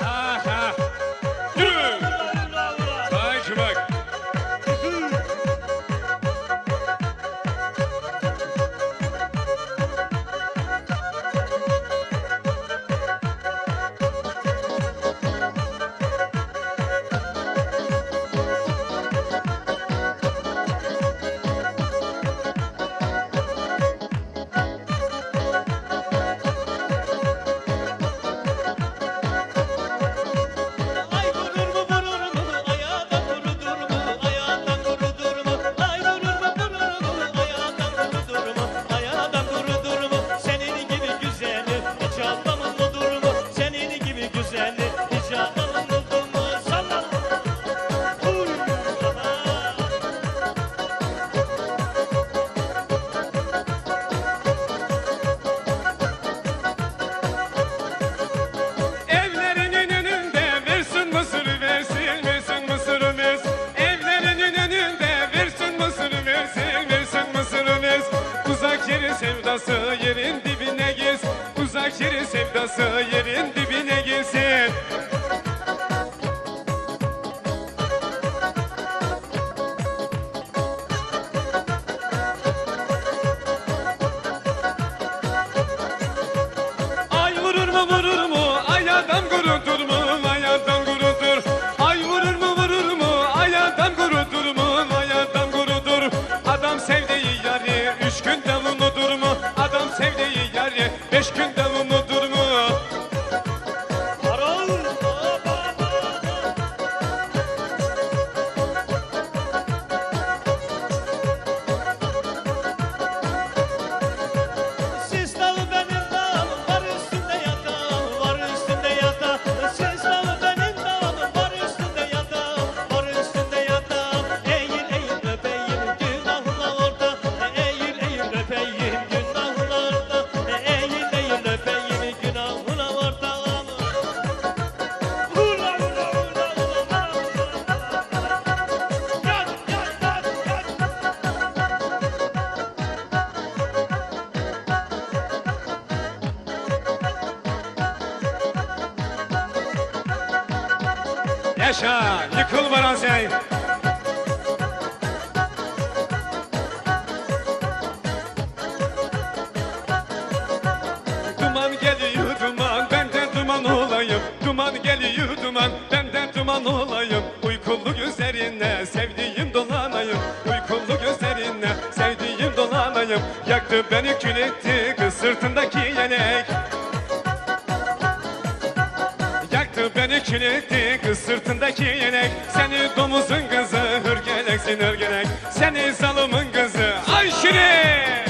Bye. Uzak yeri sevdası yerin dibine girsin Uzak yeri sevdası yerin dibine Yaşa yıkıl bana sen Duman geliyor duman ben de duman olayım. Duman geliyor duman ben de duman olayım Kül etti kız sırtındaki yelek. Seni domuzun kızı hırgeleksin hırgelek Seni zalımın kızı Ayşire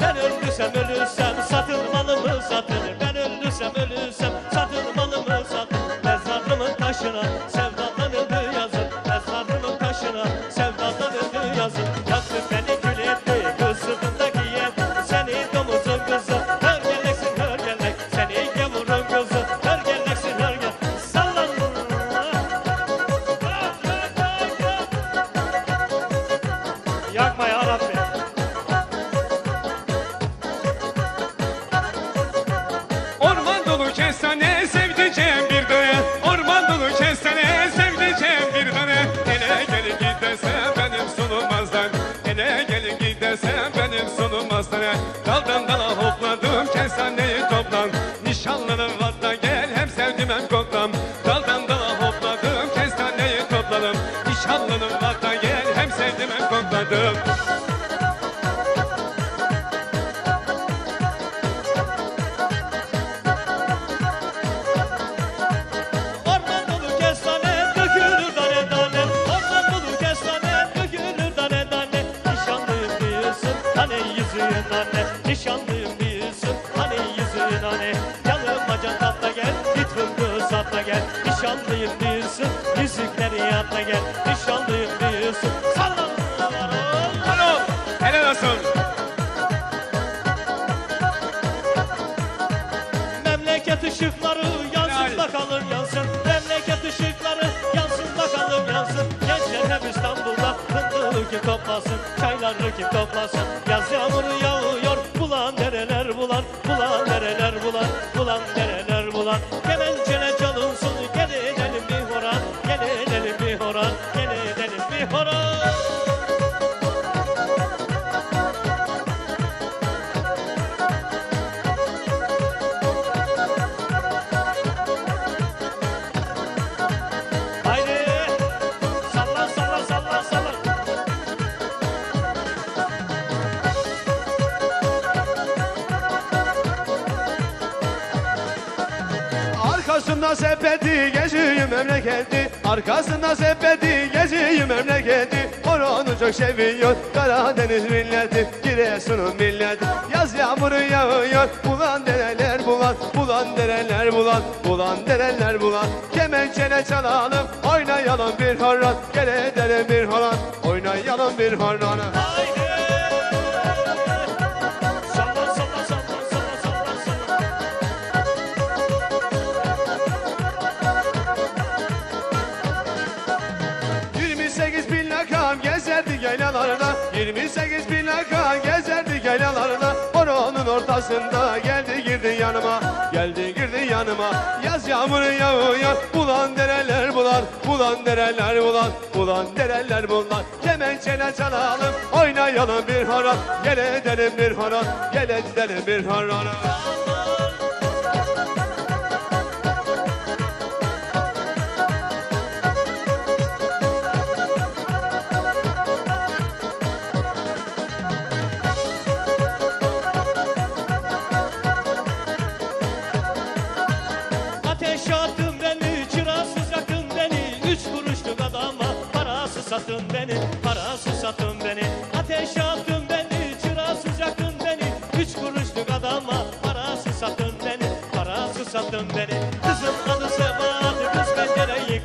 Ben öldürsem ölürsem satılmalımı satılır? Ben öldürsem ölürsem satılmalımı satılır? Mezarımın taşına sevdadan sevdiceğim bir tane Orman dolu kestane sevdiceğim bir tane Ele gelin giderse benim sunulmazdan Ele gelin giderse benim sunulmazdan. Daldan dala hopladım kestaneyi toplam Nişanlının var da gel hem sevdim hem koklam. Daldan dala hopladım kestaneyi topladım Nişanlının var da gel hem sevdim hem kokladım gel Nişanlıyım diyorsun Yüzükleri yata gel Nişanlıyım diyorsun. Sallan Alo Helal olsun. Memleket ışıkları yansın bakalım yansın. Memleket ışıkları yansın bakalım yansın. Gençler hep İstanbul'da fındığı kim toplasın Çayları kim toplasın. Yaz yağmuru Arkasında sepeti geziyor memleketi. Arkasında sepeti geziyor memleketi. Onu çok seviyor Karadeniz milleti. Giresun'un milleti. Yaz yağmuru yağıyor Bulan dereler bulan Bulan dereler bulan Bulan dereler bulan. Kemençene çalalım Oynayalım bir horon. Gel edelim bir horon Oynayalım bir horon Haydi 28 bin lakam gezerdik yaylalarda. Oranın ortasında geldi girdi yanıma. Geldi girdi yanıma. Yaz yağmuru yağıyor. Bulan dereler bulan Bulan dereler bulan Bulan dereler bulan Kemençele çalalım Oynayalım bir horon. Gel edelim bir horon Gel edelim bir horon satın beni, parası satın beni, ateşe attın beni, çırası yaktın beni, üç kuruşluk adama parası satın beni, parası satın beni, kızın adı Sebahat'ı kız pencereyi.